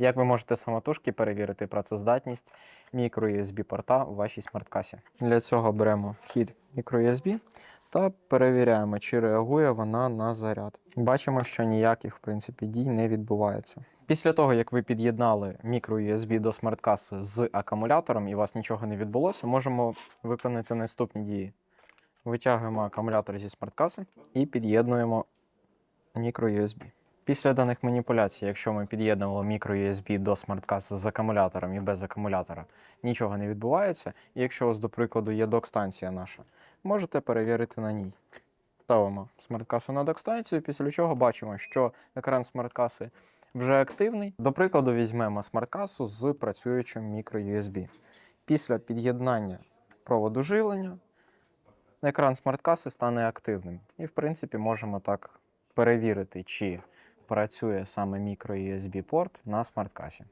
Як ви можете самотужки перевірити працездатність microUSB порта у вашій смарткасі? Для цього беремо вхід microUSB та перевіряємо, чи реагує вона на заряд. Бачимо, що ніяких в принципі дій не відбувається. Після того, як ви під'єднали microUSB до смарткаси з акумулятором і у вас нічого не відбулося, можемо виконати наступні дії. Витягуємо акумулятор зі смарткаси і під'єднуємо microUSB. Після даних маніпуляцій, якщо ми під'єднували microUSB до смарткаси з акумулятором і без акумулятора, нічого не відбувається. І якщо у вас, до прикладу, є док-станція наша, можете перевірити на ній. Ставимо смарткасу на док-станцію, після чого бачимо, що екран смарткаси вже активний. До прикладу, візьмемо смарткасу з працюючим microUSB. Після під'єднання проводу живлення екран смарткаси стане активним. І, в принципі, можемо так перевірити, чи працює саме microUSB порт на смарткасі.